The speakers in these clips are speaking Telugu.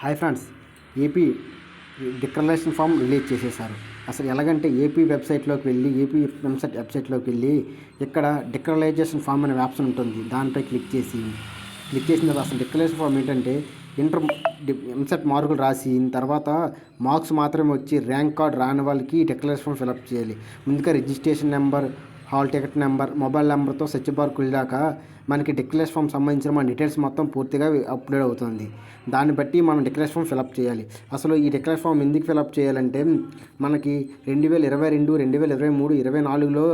Hi friends AP declaration form release చేసేసారు అసలు ఎలాగంటే ఏపీ వెబ్సైట్లోకి వెళ్ళి ఏపీ వెబ్సైట్ వెబ్సైట్లోకి వెళ్ళి ఇక్కడ డిక్లరైజేషన్ ఫామ్ అనే ఆప్షన్ ఉంటుంది. దానిపై క్లిక్ చేసి క్లిక్ చేసిన తర్వాత అసలు డిక్లరేషన్ ఫామ్ ఏంటంటే ఇంటర్ ఎంసెట్ మార్కులు రాసి తర్వాత మార్క్స్ మాత్రమే వచ్చి ర్యాంక్ కార్డ్ రాని వాళ్ళకి డిక్లరేషన్ ఫామ్ ఫిలప్ చేయాలి. ముందుగా registration number hall ticket number mobile నెంబర్తో సెర్చ్ బార్కి వెళ్ళాక మనకి డిక్లరేషన్ ఫామ్ సంబంధించిన మన డీటెయిల్స్ మొత్తం పూర్తిగా అప్లోడ్ అవుతుంది. దాన్ని బట్టి మనం డిక్లరేషన్ ఫామ్ ఫిలప్ చేయాలి. అసలు ఈ డిక్లరేషన్ ఫామ్ ఎందుకు ఫిలప్ చేయాలంటే మనకి రెండు వేల ఇరవై రెండు రెండు వేల ఇరవై మూడు ఇరవై నాలుగులో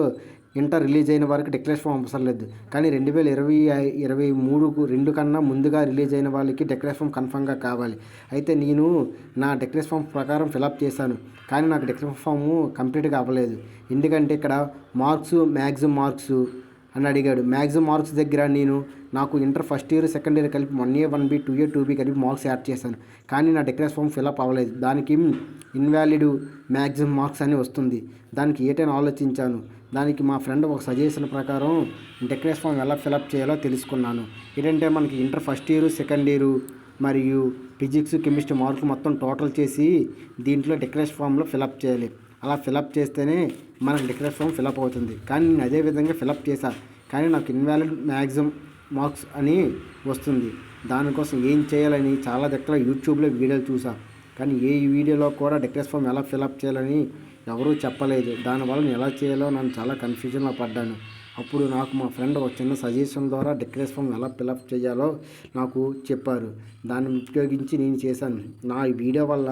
ఇంటర్ రిలీజ్ అయిన వారికి డిక్లరేషన్ ఫామ్ అవసరం లేదు. కానీ రెండు వేల ఇరవై ఇరవై మూడుకు రెండు కన్నా ముందుగా రిలీజ్ అయిన వాళ్ళకి డిక్లరేషన్ ఫామ్ కన్ఫామ్గా కావాలి. అయితే నేను నా డిక్లరేషన్ ఫామ్ ప్రకారం ఫిలప్ చేశాను. కానీ నాకు డిక్లరేషన్ ఫామ్ కంప్లీట్గా అవ్వలేదు. ఎందుకంటే ఇక్కడ మార్క్స్ మ్యాక్సిమం మార్క్స్ అని అడిగాడు. మ్యాక్సిమం మార్క్స్ దగ్గర నేను నాకు inter first year second year కలిపి one A one B two year two B కలిపి మార్క్స్ యాడ్ చేశాను. కానీ నా డిక్లరేషన్ ఫామ్ ఫిలప్ అవ్వలేదు. దానికి ఇన్వాలిడ్ మ్యాక్సిమం మార్క్స్ అని వస్తుంది. దానికి ఏటైనా ఆలోచించాను. దానికి మా ఫ్రెండ్ ఒక సజెషన్ ప్రకారం డిక్లరేషన్ ఫామ్ ఎలా ఫిలప్ చేయాలో తెలుసుకున్నాను. ఏంటంటే మనకి inter first year second year మరియు ఫిజిక్స్ కెమిస్ట్రీ మార్కులు మొత్తం టోటల్ చేసి దీంట్లో డిక్లరేషన్ ఫామ్లో ఫిలప్ చేయాలి. అలా ఫిలప్ చేస్తేనే మనకు డిక్లరేషన్ ఫామ్ ఫిలప్ అవుతుంది. కానీ నేను అదే విధంగా ఫిలప్ చేశా. కానీ నాకు ఇన్వాలిడ్ మ్యాక్సిమం మార్క్స్ అని వస్తుంది. దానికోసం ఏం చేయాలని చాలా దగ్గర యూట్యూబ్లో వీడియోలు చూసా కానీ ఏ వీడియోలో కూడా డిక్లరేషన్ ఫామ్ ఎలా ఫిలప్ చేయాలని ఎవరూ చెప్పలేదు. దానివల్ల నేను ఎలా చేయాలో నన్ను చాలా కన్ఫ్యూజన్లో పడ్డాను. అప్పుడు నాకు మా ఫ్రెండ్ ఒక చిన్న సజెషన్ ద్వారా డిక్లరేషన్ ఫామ్ ఎలా ఫిలప్ చేయాలో నాకు చెప్పారు. దాన్ని ఉపయోగించి నేను చేశాను. నా ఈ వీడియో వల్ల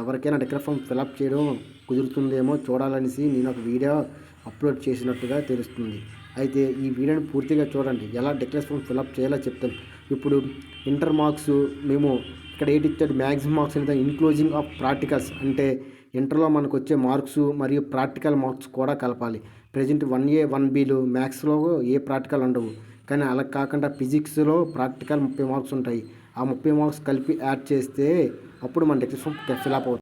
ఎవరికైనా డిక్లరేషన్ ఫిలప్ చేయడం కుదురుతుందేమో చూడాలనేసి నేను ఒక వీడియో అప్లోడ్ చేసినట్టుగా తెలుస్తుంది. అయితే ఈ వీడియోని పూర్తిగా చూడండి. ఎలా డిక్లరేషన్ ఫామ్ ఫిలప్ చేయాలో చెప్తాను ఇప్పుడు ఇంటర్ మార్క్స్ మేము ఇక్కడ ఏంటి ఇచ్చాడు మ్యాక్సిమం మార్క్స్ అనేది ఇన్క్లూజింగ్ ఆఫ్ ప్రాక్టికల్స్ అంటే ఇంటర్లో మనకు వచ్చే మార్క్స్ మరియు ప్రాక్టికల్ మార్క్స్ కూడా కలపాలి. ప్రజెంట్ వన్ ఏ వన్ బీలు మ్యాథ్స్లో ఏ ప్రాక్టికల్ ఉండవు. కానీ అలా కాకుండా ఫిజిక్స్లో ప్రాక్టికల్ ముప్పై మార్క్స్ ఉంటాయి. ఆ ముప్పై మార్క్స్ కలిపి యాడ్ చేస్తే అప్పుడు మన డిక్లరేషన్ ఫిలప్ అవుతుంది.